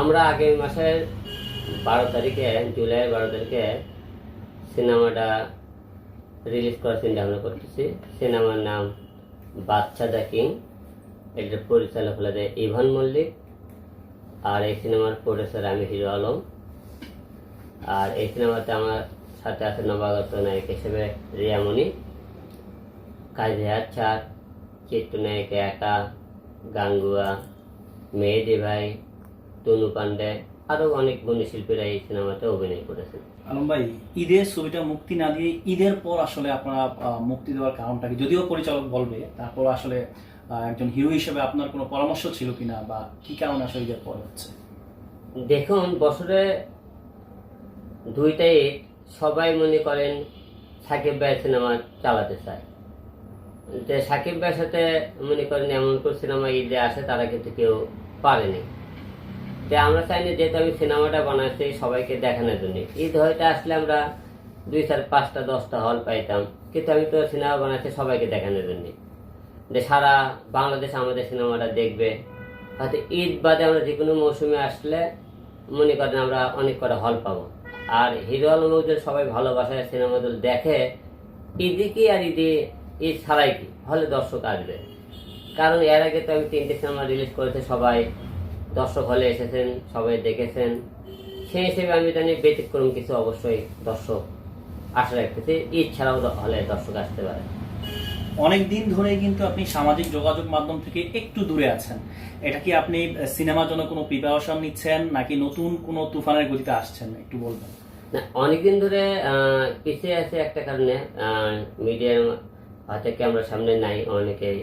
আমরা আগামী মাসের বারো তারিখে, জুলাই বারো তারিখে সিনেমাটা রিলিজ করার চিন্তা ভাবনা করতেছি। সিনেমার নাম বাচ্চা দ্য কিং। এটার পরিচালক হলো ইভান মল্লিক। আর এই সিনেমার প্রডিউসার আমি হিরো আলম। আর এই সিনেমাতে আমার সাথে আছে নবাগত নায়ক হিসেবে রিয়ামণি কাজী আচ্ছার চিত্রনায়ক একা, গাঙ্গুয়া, মেহেদি ভাই তনু পান্ডে আরও অনেক গুণী শিল্পীরা এই সিনেমাতে অভিনয় করেছেন। আলম ভাই ঈদের ছবিটা মুক্তি না দিয়ে ঈদের পর আসলে আপনারা মুক্তি দেওয়ার কারণটা কি? যদিও পরিচালক বলবে তারপর আসলে একজন হিরো হিসেবে আপনার কোনো পরামর্শ ছিল কিনা বা কি কারণে আসলে ঈদের পর হচ্ছে? দেখুন বছরে দুইটাই সবাই মনে করেন সাকিব ভাই সিনেমা চালাতে চায়। যে সাকিব ভাইয়ের সাথে মনে করেন এমন করে সিনেমা ঈদে আসে তারা কিন্তু কেউ পারেনি। যে আমরা চাইনি যেহেতু আমি সিনেমাটা বানাচ্ছি সবাইকে দেখানোর জন্য। ঈদ হয়তো আসলে আমরা দুই চার পাঁচটা, দশটা হল পাইতাম। কিন্তু আমি তো সিনেমা বানাচ্ছি সবাইকে দেখানোর জন্য। যে সারা বাংলাদেশ আমাদের সিনেমাটা দেখবে। হয়তো ঈদ বাদে আমরা যে কোনো মৌসুমে আসলে মনে করেন আমরা অনেক কটা হল পাবো। আর হিরো আলমদের সবাই ভালোবাসায় সিনেমাগুলো দেখে, ঈদে কি আর ঈদে, ঈদ ছাড়াই কি? হলে দর্শক আসবে। কারণ এর আগে তো আমি তিনটে সিনেমা রিলিজ করেছে সবাই। দর্শক হলে এসেছেন সবাই দেখেছেন। সেই হিসেবে আমি জানি ব্যতিক্রম কিছু অবশ্যই দর্শক আশা রাখতেছি ঈদ ছাড়াও হলে দর্শক আসতে পারে। অনেক দিন ধরে কিন্তু আপনি সামাজিক যোগাযোগ মাধ্যম থেকে একটু দূরে আছেন। এটা কি আপনি সিনেমার জন্য কোনো প্রিপারেশন নিচ্ছেন নাকি নতুন কোনো তুফানের গতিতে আসছেন? একটু বলবেন। না অনেকদিন ধরে পিছিয়ে আছে একটা কারণে মিডিয়ার হাতে ক্যামেরার সামনে নাই অনেকেই।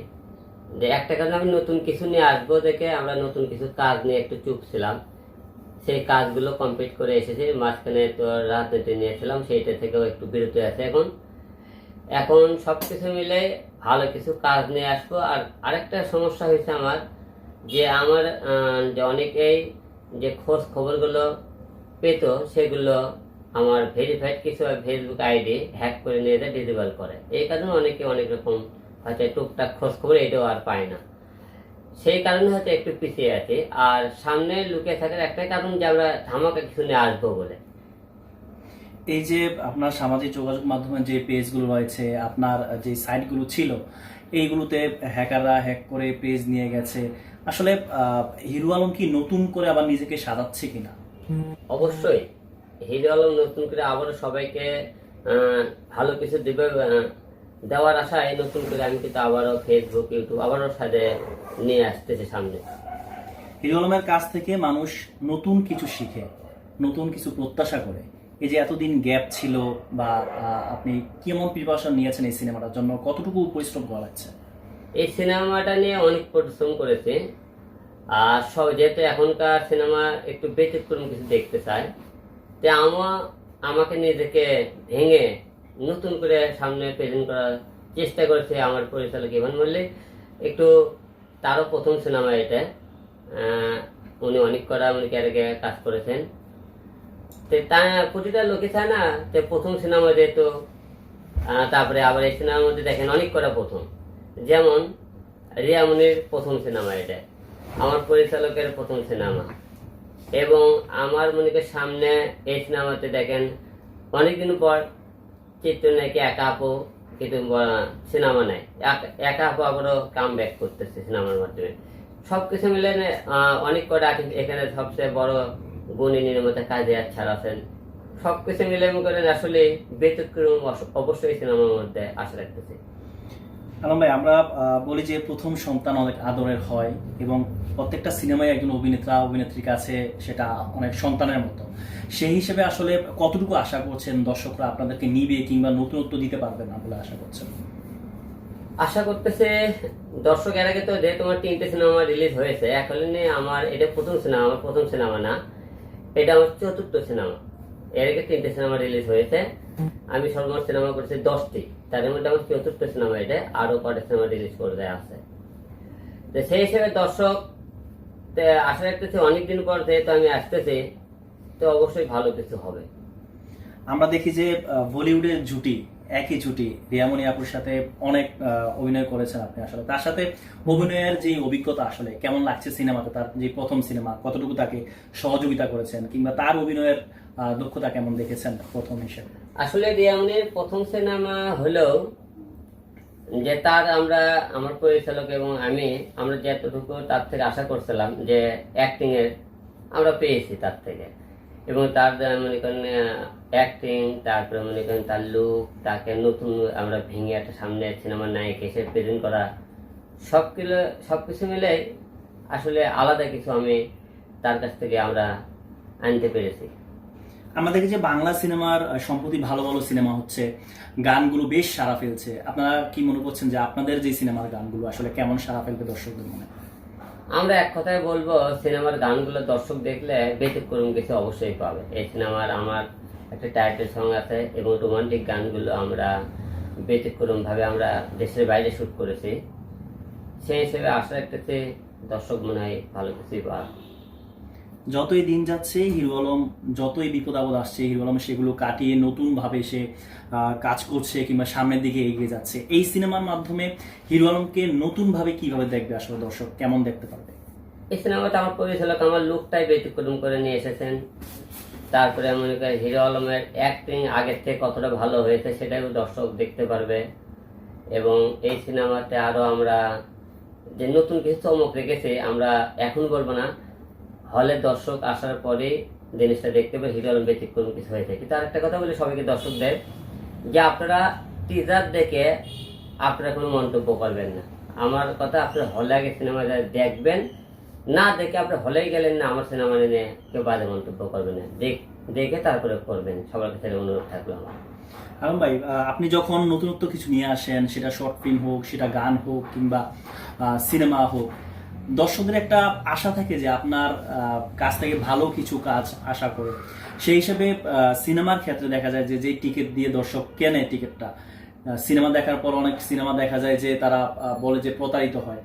যে একটা কারণে আমি নতুন কিছু নিয়ে আসব দেখে আমরা নতুন কিছু কাজ নিয়ে একটু চুপ ছিলাম। সেই কাজগুলো কমপ্লিট করে এসেছি, মাঝখানে তো রাজনীতি নিয়েছিলাম সেইটা থেকেও একটু বিরত আছে এখন। এখন সব কিছু মিলে ভালো কিছু কাজ নিয়ে আসব। আর আরেকটা সমস্যা হয়েছে আমার, যে আমার যে অনেকেই যে খোঁজ খবরগুলো পেত, সেগুলো আমার ভেরিফাইড কিছু ফেসবুক আইডি হ্যাক করে নিয়ে যায় ডিসেবল করে। এই কারণে অনেকে অনেক রকম হয়তো টুকটাক খোঁজ খবর এটাও আর পায় না। সেই কারণে হয়তো একটু পিছিয়ে আছি। আর সামনে লুকিয়ে থাকার একটাই কারণ যে আমরা ধামাকা কিছু নিয়ে আসব বলে। এই যে আপনার সামাজিক যোগাযোগ মাধ্যমে যে পেজগুলো রয়েছে আপনার যে সাইটগুলো ছিল এইগুলোতে হ্যাকাররা হ্যাক করে পেজ নিয়ে গেছে। আসলে আহ, হিরো আলম কি নতুন করে আবার নিজেকে সাজাচ্ছে কিনা? অবশ্যই। হিরো আলম নতুন করে আবার সবাইকে আহ, ভালো কিছু দিবে দেওয়ার আশায় নতুন করে আমি কিন্তু আবারও ফেসবুক ইউটিউব আবারও সাথে নিয়ে আসতেছি সামনে। হিরো আলমের কাছ থেকে মানুষ নতুন কিছু শিখে নতুন কিছু প্রত্যাশা করে। এই যে এতদিন গ্যাপ ছিল বা আপনি কেমন প্রিপারেশন নিয়েছেন এই সিনেমাটার জন্য? কতটুকু পরিশ্রম করা লাগছে? এই সিনেমাটা নিয়ে অনেক পরিশ্রম করেছি। আর সব যেহেতু এখনকার সিনেমা একটু ব্যতিক্রম কিছু দেখতে চায় তো আমা আমাকে নিজেকে ভেঙে নতুন করে সামনে প্রেজেন্ট করার চেষ্টা করেছে আমার পরিচালক ইভান মল্লিক। একটু তারও প্রথম সিনেমা এটা। উনি অনেক করা উনি ক্যারেকে কাজ করেছেন। তো তা প্রতিটা লোকে চায় না যে প্রথম সিনেমা যেহেতু তারপরে আবার এই সিনেমার মধ্যে দেখেন অনেক কটা প্রথম। যেমন রিয়ামনির প্রথম সিনেমা এটা। আমার পরিচালকের প্রথম সিনেমা। এবং আমার মনে সামনে এই সিনেমাতে দেখেন অনেকদিন পর চিত্রনায়কে একা আপু কিন্তু সিনেমা নাই। এক- আপু আবারও কাম ব্যাক করতেছে সিনেমার মাধ্যমে। সবকিছু মিলে আহ, অনেক কটা আছে এখানে সবচেয়ে বড় গুণী নির্মাতা কাজে আচ্ছার আছেন। সবকিছু মিলে মনে করেন আসলে ব্যতিক্রম অবশ্যই সিনেমার মধ্যে আশা রাখতেছি। আলম ভাই, আমরা বলি যে প্রথম সন্তান অনেক আদরের হয় এবং প্রত্যেকটা সিনেমায় একজন অভিনেতা, অভিনেত্রীর কাছে সেটা অনেক সন্তানের মতো। সেই হিসেবে আসলে কতটুকু আশা করছেন দর্শকরা আপনাদেরকে নিবে কিংবা নতুনত্ব দিতে পারবে না বলে আশা করছেন? আশা করতেছে, দর্শক, এর আগে তো যে তোমার তিনটে সিনেমা রিলিজ হয়েছে এখন আমার, এটা প্রথম সিনেমা, আমার প্রথম সিনেমা না, এটা আমার চতুর্থ সিনেমা। এর আগে তিনটে সিনেমা রিলিজ হয়েছে। আমি সর্বমোট সিনেমা করেছি দশটি। তাদের আমার চতুর্থ সিনেমা এটা আরও কটা সিনেমা রিলিজ করে দেওয়া আছে। তো সেই হিসেবে দর্শক আশা রাখতেছি অনেকদিন পর যেহেতু আমি আসতেছি, তো অবশ্যই ভালো কিছু হবে। আমরা দেখি যে বলিউডের জুটি, একই জুটি রিয়ামণি আপুর সাথে অনেক অভিনয় করেছেন আপনি আসলে। তার সাথে অভিনয়ের যে অভিজ্ঞতা আসলে, কেমন লাগছে সিনেমাতে, তার যে প্রথম সিনেমা, কতটুকু তাকে সহযোগিতা করেছেন, কিংবা তার অভিনয়ের দক্ষতা কেমন দেখেছেন প্রথম হিসেবে? আসলে রিয়ামনির প্রথম সিনেমা হলেও যে তার আমরা, আমার পরিচালক এবং আমি, আমরা যতটুকু তার থেকে আশা করছিলাম যে অ্যাক্টিং এর আমরা পেয়েছি তার থেকে। এবং তার মনে করেন অ্যাক্টিং তারপরে মনে করেন তার লুক তাকে নতুন আমরা ভেঙে একটা সামনে সিনেমার নায়ক এসে প্রেজেন্ট করা সবগুলো সবকিছু মিলে আসলে আলাদা কিছু আমি তার কাছ থেকে আমরা আনতে পেরেছি। আমরা দেখি যে বাংলা সিনেমার সম্প্রতি ভালো ভালো সিনেমা হচ্ছে, গানগুলো বেশ সারা ফেলছে। আপনারা কি মনে করছেন যে আপনাদের যে সিনেমার গানগুলো আসলে কেমন সারা ফেলবে দর্শকদের মনে? আমরা এক কথায় বলব, সিনেমার গানগুলো দর্শক দেখলে ব্যতিক্রম কিছু অবশ্যই পাবে। এই সিনেমার আমার একটা টাইটেল সং আছে এবং রোমান্টিক গানগুলো আমরা ব্যতিক্রম ভাবে আমরা দেশের বাইরে শুট করেছি। সেই হিসেবে আশা রাখতেছি দর্শক মনে হয় ভালো কিছুই পাবে। যতই দিন যাচ্ছে, হিরো আলম, যতই বিপদ আপদ আসছে, হিরো আলম সেগুলো কাটিয়ে নতুন ভাবে সে কাজ করছে কিংবা সামনের দিকে এগিয়ে যাচ্ছে। এই সিনেমার মাধ্যমে হিরো আলমকে নতুন ভাবে কীভাবে দেখবে আসলে দর্শক? কেমন দেখতে পারবে? এই সিনেমাটা আমার পরিচালক আমার লুকটাই ব্যতিক্রম করে নিয়ে এসেছেন। তারপরে মনে করি হিরো আলমের অ্যাক্টিং আগের থেকে কতটা ভালো হয়েছে সেটাও দর্শক দেখতে পারবে। এবং এই সিনেমাতে আরও আমরা যে নতুন কিছু চমক রেখেছে, আমরা এখন বলব না হলে দর্শক আসার পরে জিনিসটা দেখতে পাবে, হিরো আলম ব্যতিক্রম কিছু হয়ে থাকে। তার একটা কথা বলে, সবাইকে দর্শক দর্শকদের যে আপনারা টিজার দেখে আপনারা কোনো মন্তব্য করবেন না। আমার কথা আপনারা হলে আগে সিনেমা দেখবেন, না দেখে আপনি হলেই গেলেন না, আমার সিনেমা নিয়ে কেউ বাজে মন্তব্য করবেন না। দেখ- দেখে তারপরে করবেন। সবার কাছে অনুরোধ থাকল আমার। আলম ভাই আপনি যখন নতুনত্ব কিছু নিয়ে আসেন, সেটা শর্ট ফিল্ম হোক, সেটা গান হোক কিংবা সিনেমা হোক দর্শকদের একটা আশা থাকে যে আপনার কাছ থেকে ভালো কিছু কাজ আশা করে। সেই হিসেবে সিনেমার ক্ষেত্রে দেখা যায় যে যে টিকিট দিয়ে দর্শক কেনে টিকিটটা সিনেমা দেখার পর অনেক সিনেমা দেখা যায় যে তারা বলে যে প্রতারিত হয়।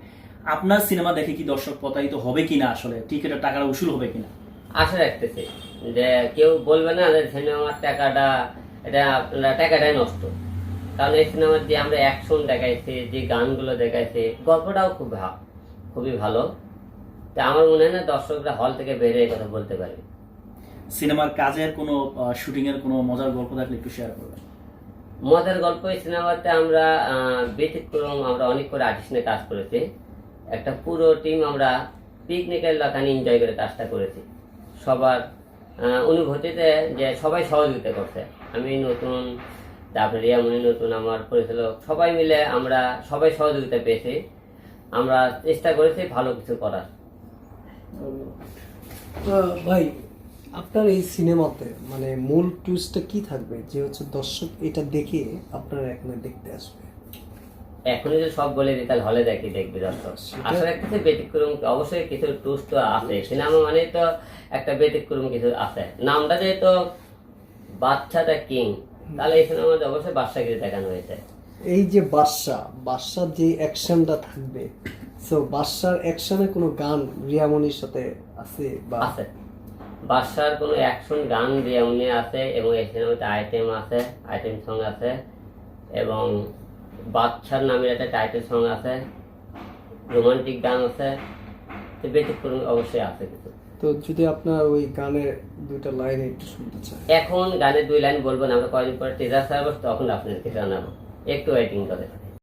আপনার সিনেমা দেখে কি দর্শক প্রতারিত হবে কিনা আসলে? টিকিটের টাকাটা উসুল হবে কিনা? আশা রাখতেছি যে কেউ বলবে না যে সিনেমার টাকাটা, এটা আপনারা টাকাটাই নষ্ট। কারণ এই সিনেমার যে আমরা অ্যাকশন দেখাইছি, যে গানগুলো দেখাইছি, গল্পটাও খুব ভা- খুবই ভালো। তা আমার মনে হয় না দর্শকরা হল থেকে বেরিয়ে কথা বলতে পারবে। সিনেমার কাজের কোনো শুটিং এর কোনো মজার গল্প থাকলে একটু শেয়ার করবেন। মজার গল্প এই সিনেমাতে আমরা ব্যতিক্রম আমরা অনেক করে আর্টিস্ট নিয়ে কাজ করেছি। একটা পুরো টিম আমরা পিকনিকের লাগানি এনজয় করে কাজটা করেছি। সবার অনুভূতিতে যে সবাই সহযোগিতা করছে। আমি নতুন তারপরে রিয়া রিয়ামণি নতুন আমার পরিচালক সবাই মিলে আমরা সবাই সহযোগিতা পেয়েছি। আমরা চেষ্টা করেছি ভালো কিছু করার। ভাই আপনার এই সিনেমাতে মানে মূল টুইস্টটা কি থাকবে? যে হচ্ছে দর্শক এটা দেখে আপনারা এখানে দেখতে আসবে। এখনই যদি সব বলে দিই তাহলে হলে দেখি দেখবি দর্শক। আসলে একটা ব্যতিক্রম অবশ্যই কিছু টুস তো আছে। সিনেমা মানে তো একটা ব্যতিক্রম কিছু আছে। নামটা যেহেতু বাচ্চাটা কিং তাহলে এই সিনেমাতে অবশ্যই বাচ্চাকে দেখানো হয়েছে। এই যে বাদশা বাদশার যে অ্যাকশনটা থাকবে সো বাদশার অ্যাকশনে কোনো গান রিয়ামনির সাথে আছে বা আছে। বাদশার কোনো অ্যাকশন গান রিয়ামনি আছে এবং এই সিনেমাতে আইটেম আছে আইটেম সং আছে এবং বাদশার নামের একটা টাইটেল সং আছে রোমান্টিক গান আছে তো ব্যতিক্রম অবশ্যই আছে কিছু। তো যদি আপনার ওই গানের দুইটা লাইন একটু শুনতে চাই এখন গানের দুই লাইন বলব না আমরা কয়েকদিন পরে টিজার সার্ভিস তখন আপনার আপনাদেরকে জানাব। একটু ওয়েটিং করে